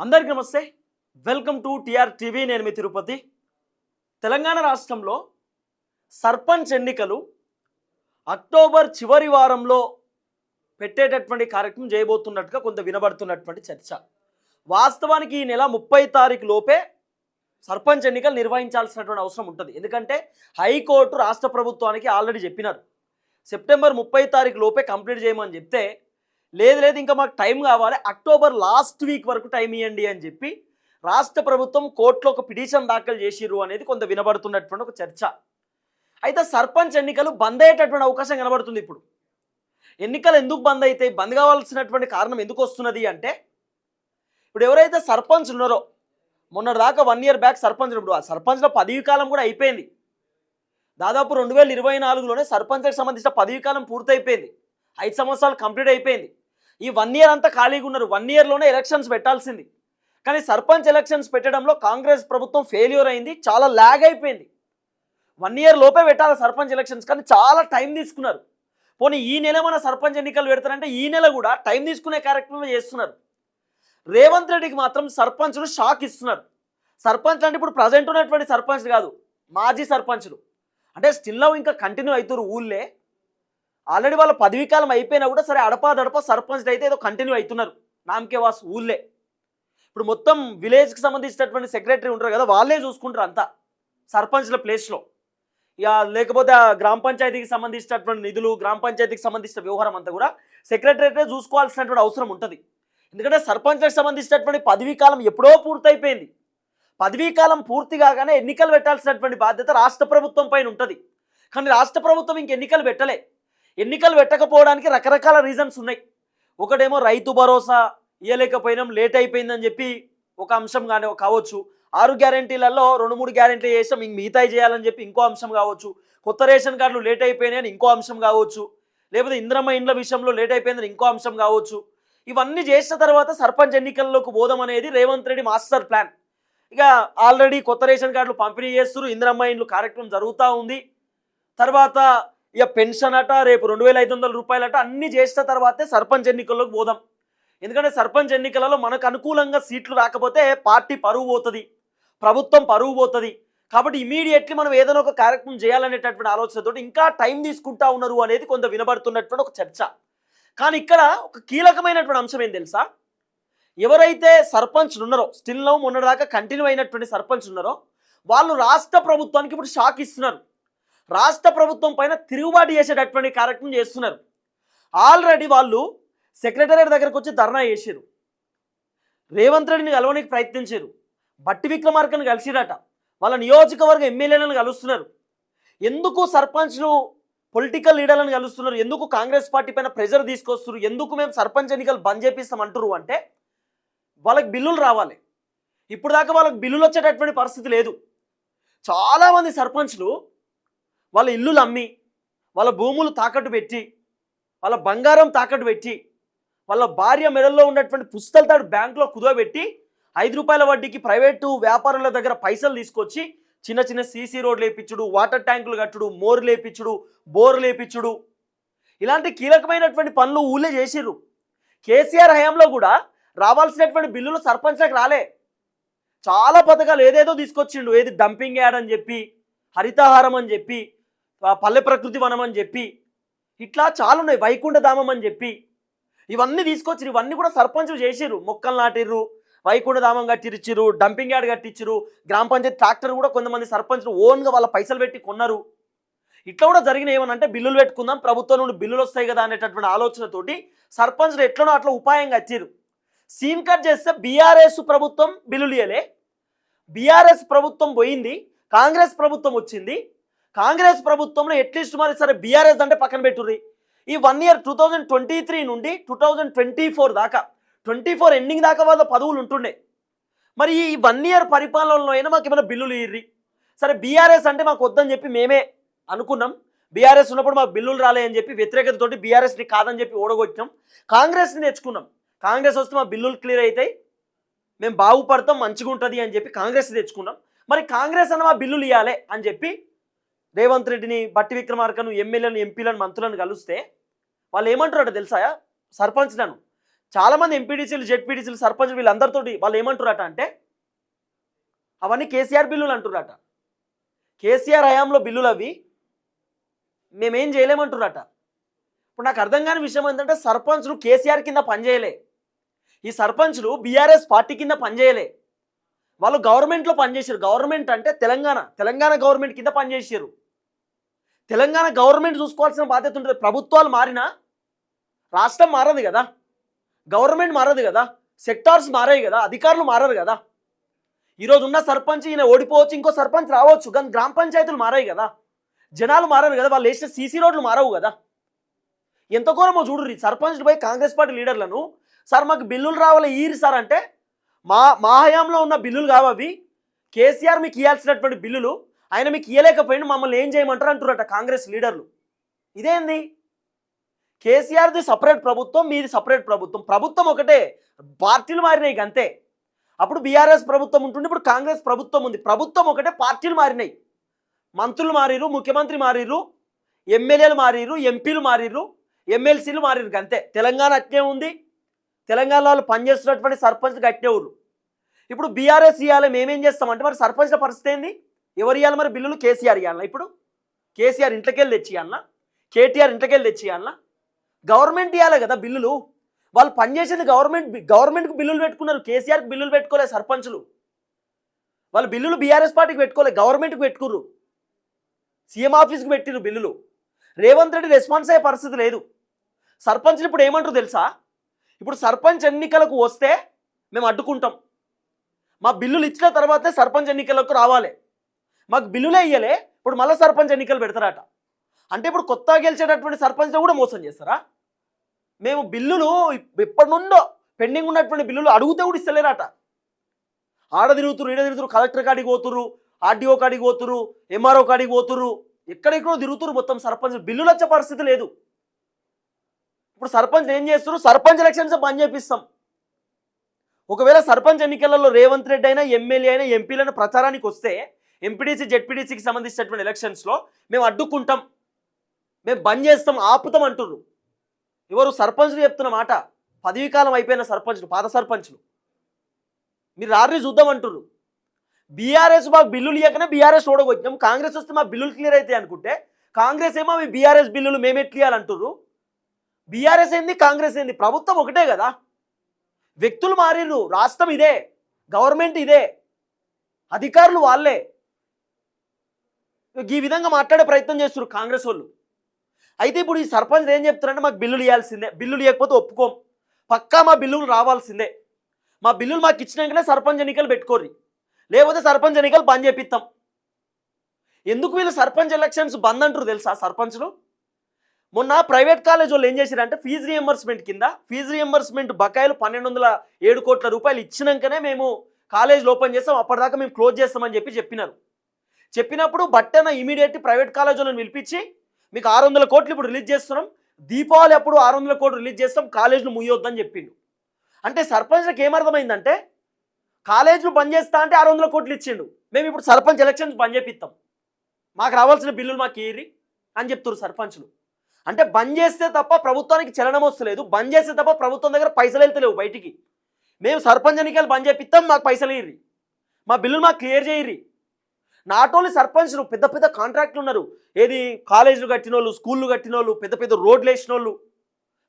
అందరికీ నమస్తే. Welcome to TR TV. నేను మీ తిరుపతి. తెలంగాణ రాష్ట్రంలో సర్పంచ్ ఎన్నికలు అక్టోబర్ చివరి వారంలో పెట్టేటటువంటి కార్యక్రమం చేయబోతున్నట్టుగా కొంత వినబడుతున్నటువంటి చర్చ. వాస్తవానికి ఈ నెల ముప్పై తారీఖు లోపే సర్పంచ్ ఎన్నికలు నిర్వహించాల్సినటువంటి అవసరం ఉంటుంది. ఎందుకంటే హైకోర్టు రాష్ట్ర ప్రభుత్వానికి ఆల్రెడీ చెప్పినారు. సెప్టెంబర్ ముప్పై తారీఖు లోపే కంప్లీట్ చేయమని చెప్తే లేదు లేదు ఇంకా మాకు టైం కావాలి. అక్టోబర్ లాస్ట్ వీక్ వరకు టైం ఇవ్వండి అని చెప్పి రాష్ట్ర ప్రభుత్వం కోర్టులో ఒక పిటిషన్ దాఖలు చేసిర్రు అనేది కొంత వినబడుతున్నటువంటి ఒక చర్చ. అయితే సర్పంచ్ ఎన్నికలు బంద్ అయ్యేటటువంటి అవకాశం కనబడుతుంది ఇప్పుడు. ఎన్నికలు ఎందుకు బంద్ అవుతాయి బంద్ కావాల్సినటువంటి కారణం ఎందుకు వస్తున్నది అంటే ఇప్పుడు ఎవరైతే సర్పంచ్ ఉన్నారో మొన్నటి దాకా వన్ ఇయర్ బ్యాక్ సర్పంచ్ ఇప్పుడు ఆ సర్పంచ్లో పదవి కాలం కూడా అయిపోయింది. దాదాపు రెండు వేల ఇరవై నాలుగులోనే సర్పంచ్కి సంబంధించిన పదవి కాలం పూర్తయిపోయింది. ఐదు సంవత్సరాలు కంప్లీట్ అయిపోయింది. ఈ వన్ ఇయర్ అంతా ఖాళీగా ఉన్నారు. వన్ ఇయర్లోనే ఎలక్షన్స్ పెట్టాల్సింది. కానీ సర్పంచ్ ఎలక్షన్స్ పెట్టడంలో కాంగ్రెస్ ప్రభుత్వం ఫెయిల్యూర్ అయింది చాలా ల్యాగ్ అయిపోయింది. వన్ ఇయర్ లోపే పెట్టాలి సర్పంచ్ ఎలక్షన్స్ కానీ చాలా టైం తీసుకున్నారు. పోనీ ఈ నెల మన సర్పంచ్ ఎన్నికలు పెడతారంటే ఈ నెల కూడా టైం తీసుకునే కార్యక్రమం చేస్తున్నారు. రేవంత్ రెడ్డికి మాత్రం సర్పంచ్లు షాక్ ఇస్తున్నారు. సర్పంచ్ అంటే ఇప్పుడు ప్రజెంట్ ఉన్నటువంటి సర్పంచ్ కాదు మాజీ సర్పంచ్లు. అంటే స్టిల్లో ఇంకా కంటిన్యూ అవుతారు ఊళ్ళే. ఆల్రెడీ వాళ్ళ పదవీ కాలం అయిపోయినా కూడా సరే అడపాదడప సర్పంచ్ అయితే ఏదో కంటిన్యూ అవుతున్నారు. నామకే వాస్ ఊళ్ళే. ఇప్పుడు మొత్తం విలేజ్కి సంబంధించినటువంటి సెక్రటరీ ఉంటారు కదా వాళ్ళే చూసుకుంటారు అంతా. సర్పంచ్ల ప్లేస్లో ఇక లేకపోతే ఆ గ్రామ పంచాయతీకి సంబంధించినటువంటి నిధులు గ్రామ పంచాయతీకి సంబంధించిన వ్యవహారం అంతా కూడా సెక్రటరీటే చూసుకోవాల్సినటువంటి అవసరం ఉంటుంది. ఎందుకంటే సర్పంచ్లకు సంబంధించినటువంటి పదవీ కాలం ఎప్పుడో పూర్తయిపోయింది. పదవీ కాలం పూర్తి కాగానే ఎన్నికలు పెట్టాల్సినటువంటి బాధ్యత రాష్ట్ర ప్రభుత్వం పైన ఉంటుంది. కానీ రాష్ట్ర ప్రభుత్వం ఇంక ఎన్నికలు పెట్టలే. ఎన్నికలు పెట్టకపోవడానికి రకరకాల రీజన్స్ ఉన్నాయి. ఒకటేమో రైతు భరోసా ఇవ్వలేకపోయినాం లేట్ అయిపోయిందని చెప్పి ఒక అంశం కానీ కావచ్చు. ఆరు గ్యారంటీలలో రెండు మూడు గ్యారంటీలు చేసాం ఇంక మిగతాయి చేయాలని చెప్పి ఇంకో అంశం కావచ్చు. కొత్త రేషన్ కార్డులు లేట్ అయిపోయినాయని ఇంకో అంశం కావచ్చు. లేకపోతే ఇంద్రమ్మ ఇండ్ల విషయంలో లేట్ అయిపోయిందని ఇంకో అంశం కావచ్చు. ఇవన్నీ చేసిన తర్వాత సర్పంచ్ ఎన్నికల్లోకి పోదాం అనేది రేవంత్ రెడ్డి మాస్టర్ ప్లాన్. ఇక ఆల్రెడీ కొత్త రేషన్ కార్డులు పంపిణీ చేస్తున్నారు ఇంద్రమ్మ ఇండ్లు కార్యక్రమం జరుగుతూ ఉంది. తర్వాత ఇక పెన్షన్ అట రేపు రెండు వేల ఐదు వందల రూపాయలట అన్ని చేసిన తర్వాతే సర్పంచ్ ఎన్నికల్లోకి పోదాం. ఎందుకంటే సర్పంచ్ ఎన్నికలలో మనకు అనుకూలంగా సీట్లు రాకపోతే పార్టీ పరువు పోతుంది ప్రభుత్వం పరువు పోతుంది. కాబట్టి ఇమీడియట్లీ మనం ఏదైనా ఒక కార్యక్రమం చేయాలనేటటువంటి ఆలోచనతో ఇంకా టైం తీసుకుంటా ఉన్నారు అనేది కొంత వినబడుతున్నటువంటి ఒక చర్చ. కానీ ఇక్కడ ఒక కీలకమైనటువంటి అంశం ఏం తెలుసా? ఎవరైతే సర్పంచ్ ఉన్నారో స్టిల్ నౌ మొన్నటిదాకా కంటిన్యూ అయినటువంటి సర్పంచ్ ఉన్నారో వాళ్ళు రాష్ట్ర ప్రభుత్వానికి ఇప్పుడు షాక్ ఇస్తున్నారు. రాష్ట్ర ప్రభుత్వం పైన తిరుగుబాటు చేసేటటువంటి కార్యక్రమం చేస్తున్నారు. ఆల్రెడీ వాళ్ళు సెక్రటరియట్ దగ్గరకు వచ్చి ధర్నా చేశారు రేవంత్ రెడ్డిని కలవడానికి ప్రయత్నించారు బట్టి విక్రమార్కను కలిసిరట. వాళ్ళ నియోజకవర్గ ఎమ్మెల్యేలను కలుస్తున్నారు. ఎందుకు సర్పంచ్లు పొలిటికల్ లీడర్లను కలుస్తున్నారు? ఎందుకు కాంగ్రెస్ పార్టీ పైన ప్రెజర్ తీసుకొస్తున్నారు? ఎందుకు మేము సర్పంచ్ ఎన్నికలు బంద్ చేపిస్తాం అంటారు అంటే వాళ్ళకి బిల్లులు రావాలి. ఇప్పుడు దాకా వాళ్ళకి బిల్లులు వచ్చేటటువంటి పరిస్థితి లేదు. చాలామంది సర్పంచ్లు వాళ్ళ ఇల్లులు అమ్మి వాళ్ళ భూములు తాకట్టు పెట్టి వాళ్ళ బంగారం తాకట్టు పెట్టి వాళ్ళ భార్య మెడల్లో ఉన్నటువంటి పుస్తల తాడు బ్యాంకులో కుదవబెట్టి ఐదు రూపాయల వడ్డీకి ప్రైవేటు వ్యాపారుల దగ్గర పైసలు తీసుకొచ్చి చిన్న చిన్న సీసీ రోడ్లు వేపించుడు వాటర్ ట్యాంకులు కట్టుడు మోరు లేపించుడు బోర్లు లేపించుడు ఇలాంటి కీలకమైనటువంటి పనులు ఊళ్ళే చేసిర్రు. కేసీఆర్ హయాంలో కూడా రావాల్సినటువంటి బిల్లులు సర్పంచ్లకు రాలే. చాలా పథకాలు ఏదేదో తీసుకొచ్చిండు. ఏది డంపింగ్ యాడ్ అని చెప్పి హరితహారం అని చెప్పి పల్లె ప్రకృతి వనం అని చెప్పి ఇట్లా చాలా ఉన్నాయి వైకుంఠధామం అని చెప్పి. ఇవన్నీ తీసుకొచ్చి ఇవన్నీ కూడా సర్పంచులు చేసిర్రు మొక్కలు నాటిర్రు వైకుంఠధామం కట్టిరిచ్చిర్రు డంపింగ్ యార్డ్ కట్టించిర్రు గ్రామ పంచాయతీ ట్రాక్టర్ కూడా కొంతమంది సర్పంచులు ఓన్గా వాళ్ళ పైసలు పెట్టి కొన్నారు. ఇట్లా కూడా జరిగిన ఏమనంటే బిల్లులు పెట్టుకుందాం ప్రభుత్వం నుండి బిల్లులు వస్తాయి కదా అనేటటువంటి ఆలోచనతోటి సర్పంచులు ఎట్లనో అట్లా ఉపాయంగా వచ్చిర్రు సీన్ కట్ చేస్తే బీఆర్ఎస్ ప్రభుత్వం బిల్లులు ఇయ్యలే. బీఆర్ఎస్ ప్రభుత్వం పోయింది కాంగ్రెస్ ప్రభుత్వం వచ్చింది కాంగ్రెస్ ప్రభుత్వంలో ఎట్లీస్ట్ మరి సరే బీఆర్ఎస్ అంటే పక్కన పెట్టుర్రి. ఈ one year two thousand twenty three నుండి టూ థౌజండ్ ట్వంటీ ఫోర్ దాకా ట్వంటీ ఫోర్ ఎండింగ్ దాకా వాళ్ళ పదవులు ఉంటుండే. మరి ఈ వన్ ఇయర్ పరిపాలనలో అయినా మాకు ఏమైనా బిల్లులు ఇర్రి సరే బీఆర్ఎస్ అంటే మాకు వద్దని చెప్పి మేమే అనుకున్నాం. బీఆర్ఎస్ ఉన్నప్పుడు మాకు బిల్లులు రాలే అని చెప్పి వ్యతిరేకతతోటి బీఆర్ఎస్ని కాదని చెప్పి ఓడగొచ్చాం కాంగ్రెస్ని తెచ్చుకున్నాం. కాంగ్రెస్ వస్తే మా బిల్లులు క్లియర్ అవుతాయి మేము బాగుపడతాం మంచిగా ఉంటుంది అని చెప్పి కాంగ్రెస్ తెచ్చుకున్నాం. మరి కాంగ్రెస్ అన్న మా బిల్లులు ఇవ్వాలి అని చెప్పి రేవంత్ రెడ్డిని బట్టి విక్రమార్కను ఎమ్మెల్యేలను ఎంపీలను మంత్రులను కలిస్తే వాళ్ళు ఏమంటారట తెలుసా సర్పంచ్లను చాలామంది ఎంపీడీసీలు జెడ్పీడీసీలు సర్పంచ్ వీళ్ళందరితోటి వాళ్ళు ఏమంటారట అంటే అవన్నీ కేసీఆర్ బిల్లులు అంటున్నారట. కేసీఆర్ హయాంలో బిల్లులు అవి మేమేం చేయలేమంటున్నారట. ఇప్పుడు నాకు అర్థం కాని విషయం ఏంటంటే సర్పంచ్లు కేసీఆర్ కింద పనిచేయలే. ఈ సర్పంచ్లు బీఆర్ఎస్ పార్టీ కింద పనిచేయలే. వాళ్ళు గవర్నమెంట్లో పనిచేసారు గవర్నమెంట్ అంటే తెలంగాణ. తెలంగాణ గవర్నమెంట్ కింద పనిచేసారు తెలంగాణ గవర్నమెంట్ చూసుకోవాల్సిన బాధ్యత ఉంటుంది. ప్రభుత్వాలు మారినా రాష్ట్రం మారదు కదా. గవర్నమెంట్ మారదు కదా. సెక్టార్స్ మారాయి కదా. అధికారులు మారరు కదా. ఈరోజు ఉన్న సర్పంచ్ ఈయన ఓడిపోవచ్చు ఇంకో సర్పంచ్ రావచ్చు కానీ గ్రామ పంచాయతీలు మారాయి కదా. జనాలు మారరు కదా. వాళ్ళు వేసిన సీసీ రోడ్లు మారవు కదా. ఎంత ఘోరమో చూడుర్రి. సర్పంచ్ పోయి కాంగ్రెస్ పార్టీ లీడర్లను సార్ మాకు బిల్లులు రావాలి ఈరు సార్ అంటే మా మా హయాంలో ఉన్న బిల్లులు కావవి కేసీఆర్ మీకు ఇవ్వాల్సినటువంటి బిల్లులు ఆయన మీకు ఇవ్వలేకపోయింది మమ్మల్ని ఏం చేయమంటారు అంటున్నారట కాంగ్రెస్ లీడర్లు. ఇదేంది? కేసీఆర్ది సపరేట్ ప్రభుత్వం మీది సపరేట్ ప్రభుత్వం. ప్రభుత్వం ఒకటే పార్టీలు మారినాయి అంతే అప్పుడు బీఆర్ఎస్ ప్రభుత్వం ఉంటుంది ఇప్పుడు కాంగ్రెస్ ప్రభుత్వం ఉంది. ప్రభుత్వం ఒకటే పార్టీలు మారినాయి. మంత్రులు మారిరు ముఖ్యమంత్రి మారిరు ఎమ్మెల్యేలు మారిరు ఎంపీలు మారిరు ఎమ్మెల్సీలు మారిరు అంతే తెలంగాణ అట్నే ఉంది. తెలంగాణలో వాళ్ళు పనిచేస్తున్నటువంటి సర్పంచ్ అట్నే ఊరు ఇప్పుడు బీఆర్ఎస్ ఇవ్వాలి మేమేం చేస్తామంటే మరి సర్పంచ్ల పరిస్థితి ఏంది? ఎవరు ఇవ్వాలి మరి బిల్లులు? కేసీఆర్ ఇవ్వాలన్నా ఇప్పుడు? కేసీఆర్ ఇంట్లోకెళ్ళి తెచ్చి కేటీఆర్ ఇంట్లోకెళ్ళి తెచ్చి గవర్నమెంట్ ఇవ్వాలి కదా బిల్లులు. వాళ్ళు పనిచేసింది గవర్నమెంట్ గవర్నమెంట్కి బిల్లులు పెట్టుకున్నారు. కేసీఆర్కి బిల్లులు పెట్టుకోలేదు సర్పంచులు. వాళ్ళు బిల్లులు బీఆర్ఎస్ పార్టీకి పెట్టుకోలేదు గవర్నమెంట్కి పెట్టుకుర్రు. సీఎం ఆఫీస్కి పెట్టిరు బిల్లులు. రేవంత్ రెడ్డి రెస్పాన్స్ అయ్యే పరిస్థితి లేదు. సర్పంచ్లు ఇప్పుడు ఏమంటారు తెలుసా? ఇప్పుడు సర్పంచ్ ఎన్నికలకు వస్తే మేము అడ్డుకుంటాం. మా బిల్లులు ఇచ్చిన తర్వాతే సర్పంచ్ ఎన్నికలకు రావాలి. మాకు బిల్లులే ఇయ్యలే ఇప్పుడు మళ్ళీ సర్పంచ్ ఎన్నికలు పెడతారట. అంటే ఇప్పుడు కొత్తగా గెలిచేటటువంటి సర్పంచ్తో కూడా మోసం చేస్తారా? మేము బిల్లులు ఎప్పటి నుండో పెండింగ్ ఉన్నటువంటి బిల్లులు అడిగితే కూడా ఇస్తలేరట. ఆడ తిరుగుతురు ఈడ తిరుగుతురు కలెక్టర్ కాడికి పోతురు ఆర్డీఓ కాడికి పోతురు ఎంఆర్ఓ కాడికి పోతురు ఎక్కడెక్కడో తిరుగుతురు మొత్తం సర్పంచ్. బిల్లులు వచ్చే పరిస్థితి లేదు. ఇప్పుడు సర్పంచ్ ఏం చేస్తారు సర్పంచ్ ఎలక్షన్స్ బంద్ చేపిస్తాం. ఒకవేళ సర్పంచ్ ఎన్నికలలో రేవంత్ రెడ్డి అయినా ఎమ్మెల్యే అయినా ఎంపీలైనా ప్రచారానికి వస్తే ఎంపీడీసీ జెడ్పీడీసీకి సంబంధించినటువంటి ఎలక్షన్స్లో మేము అడ్డుకుంటాం. మేము బంద్ చేస్తాం ఆపుతాం అంటున్నారు ఎవరు సర్పంచ్లు చెప్తున్న మాట పదవీ కాలం అయిపోయిన సర్పంచ్లు పాత సర్పంచ్లు. మీరు రాత్రి చూద్దాం అంటుర్రు. బీఆర్ఎస్ మాకు బిల్లులు ఇవ్వకనే బీఆర్ఎస్ ఓడగొచ్చాం కాంగ్రెస్ వస్తే మా బిల్లులు క్లియర్ అవుతాయి అనుకుంటే కాంగ్రెస్ ఏమో మీ బీఆర్ఎస్ బిల్లులు మేమే క్లియర్ అంటుర్రు. బీఆర్ఎస్ ఏంది కాంగ్రెస్ ఏంది? ప్రభుత్వం ఒకటే కదా. వ్యక్తులు మారిర్రు రాష్ట్రం ఇదే గవర్నమెంట్ ఇదే. అధికారులు వాళ్ళే. ఈ విధంగా మాట్లాడే ప్రయత్నం చేస్తారు కాంగ్రెస్ వాళ్ళు. అయితే ఇప్పుడు ఈ సర్పంచ్ ఏం చెప్తారంటే మాకు బిల్లులు ఇవ్వాల్సిందే. బిల్లులు ఇవ్వకపోతే ఒప్పుకోం. పక్కా మా బిల్లులు రావాల్సిందే. మా బిల్లులు మాకు ఇచ్చినాకనే సర్పంచ్ ఎన్నికలు పెట్టుకోర్రి. లేకపోతే సర్పంచ్ ఎన్నికలు బంద్ చేపిస్తాం ఎందుకు వీళ్ళు సర్పంచ్ ఎలక్షన్స్ బంద్ అంటారు తెలుసా సర్పంచ్లు? మొన్న ప్రైవేట్ కాలేజ్ వాళ్ళు ఏం చేశారంటే ఫీజు రియంబర్స్మెంట్ కింద ఫీజు రియంబర్స్మెంట్ బకాయిలు పన్నెండు వందల ఏడు కోట్ల రూపాయలు ఇచ్చినాకనే మేము కాలేజ్ ఓపెన్ చేస్తాం. అప్పటిదాకా మేము క్లోజ్ చేస్తామని చెప్పి చెప్పినారు. చెప్పినప్పుడు బట్టన ఇమీడియట్ ప్రైవేట్ కాలేజీలను పిలిపించి మీకు ఆరు వందల కోట్లు ఇప్పుడు రిలీజ్ చేస్తున్నాం. దీపావళి అప్పుడు ఆరు వందల కోట్లు రిలీజ్ చేస్తాం. కాలేజీలు ముయ్యొద్దని చెప్పిండు. అంటే సర్పంచ్లకు ఏమర్థమైందంటే కాలేజీలు బంద్ చేస్తా అంటే ఆరు వందల కోట్లు ఇచ్చిండు. మేము ఇప్పుడు సర్పంచ్ ఎలక్షన్స్ బంద్ చేపిస్తాం మాకు రావాల్సిన బిల్లులు మాకు ఏరి అని చెప్తారు సర్పంచ్లు. అంటే బంద్ చేస్తే తప్ప ప్రభుత్వానికి చలనం వస్తలేదు. బంద్ చేస్తే తప్ప ప్రభుత్వం దగ్గర పైసలు వెళ్తలేవు బయటికి. మేము సర్పంచ్ ఎన్నికలు బంద్ చేపిస్తాం మాకు పైసలు ఇయ్యి మా బిల్లులు మాకు క్లియర్ చేయరి నాట్ ఓన్లీ సర్పంచ్లు పెద్ద పెద్ద కాంట్రాక్ట్లు ఉన్నారు ఏది కాలేజీలు కట్టిన వాళ్ళు స్కూళ్ళు కట్టిన వాళ్ళు పెద్ద పెద్ద రోడ్లు వేసిన వాళ్ళు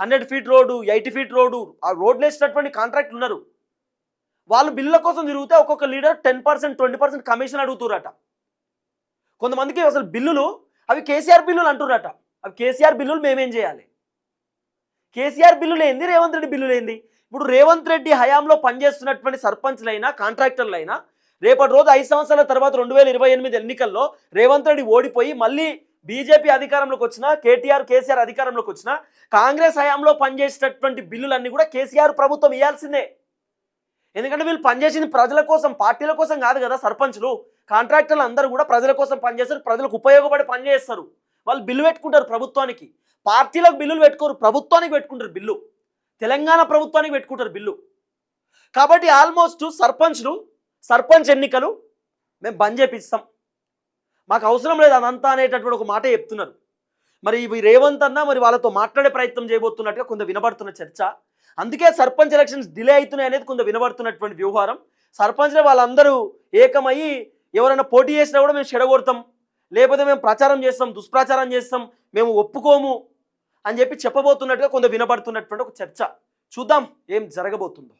hundred feet road eighty feet road ఆ రోడ్లు వేసినటువంటి కాంట్రాక్ట్లు ఉన్నారు వాళ్ళు బిల్లుల కోసం తిరిగితే ఒక్కొక్క leader ten percent twenty percent commission అడుగుతురట. కొంతమందికి అసలు బిల్లులు అవి కేసీఆర్ బిల్లులు అంటున్నారట అవి కేసీఆర్ బిల్లులు మేమేం చేయాలి? కేసీఆర్ బిల్లులు ఏంది రేవంత్ రెడ్డి బిల్లులు ఏంది? ఇప్పుడు రేవంత్ రెడ్డి హయాంలో పనిచేస్తున్నటువంటి సర్పంచ్లైనా కాంట్రాక్టర్లైనా రేపటి రోజు ఐదు సంవత్సరాల తర్వాత రెండు వేల ఇరవై ఎనిమిది ఎన్నికల్లో రేవంత్ రెడ్డి ఓడిపోయి మళ్ళీ బీజేపీ అధికారంలోకి వచ్చిన కేటీఆర్ కేసీఆర్ అధికారంలోకి వచ్చిన కాంగ్రెస్ హయాంలో పనిచేసేటటువంటి బిల్లులన్నీ కూడా కేసీఆర్ ప్రభుత్వం ఇవ్వాల్సిందే ఎందుకంటే వీళ్ళు పనిచేసింది ప్రజల కోసం పార్టీల కోసం కాదు కదా సర్పంచ్లు. కాంట్రాక్టర్లు అందరూ కూడా ప్రజల కోసం పనిచేస్తారు ప్రజలకు ఉపయోగపడి పనిచేస్తారు వాళ్ళు బిల్లు పెట్టుకుంటారు ప్రభుత్వానికి. పార్టీలకు బిల్లులు పెట్టుకోరు ప్రభుత్వానికి పెట్టుకుంటారు బిల్లు. తెలంగాణ ప్రభుత్వానికి పెట్టుకుంటారు బిల్లు. కాబట్టి ఆల్మోస్ట్ సర్పంచ్లు సర్పంచ్ ఎన్నికలు మేము బంద్ చేపిస్తాం. మాకు అవసరం లేదు అదంతా అనేటటువంటి ఒక మాట చెప్తున్నారు. మరి ఇవి రేవంత్ అన్న మరి వాళ్ళతో మాట్లాడే ప్రయత్నం చేయబోతున్నట్టుగా కొంత వినబడుతున్న చర్చ. అందుకే సర్పంచ్ ఎలక్షన్స్ డిలే అవుతున్నాయి అనేది కొంత వినబడుతున్నటువంటి వ్యవహారం. సర్పంచ్లే వాళ్ళందరూ ఏకమయ్యి ఎవరైనా పోటీ చేసినా కూడా మేము చెడగొడతాం. లేకపోతే మేము ప్రచారం చేస్తాం దుష్ప్రచారం చేస్తాం మేము ఒప్పుకోము అని చెప్పి చెప్పబోతున్నట్టుగా కొంత వినబడుతున్నటువంటి ఒక చర్చ. చూద్దాం ఏం జరగబోతుందో.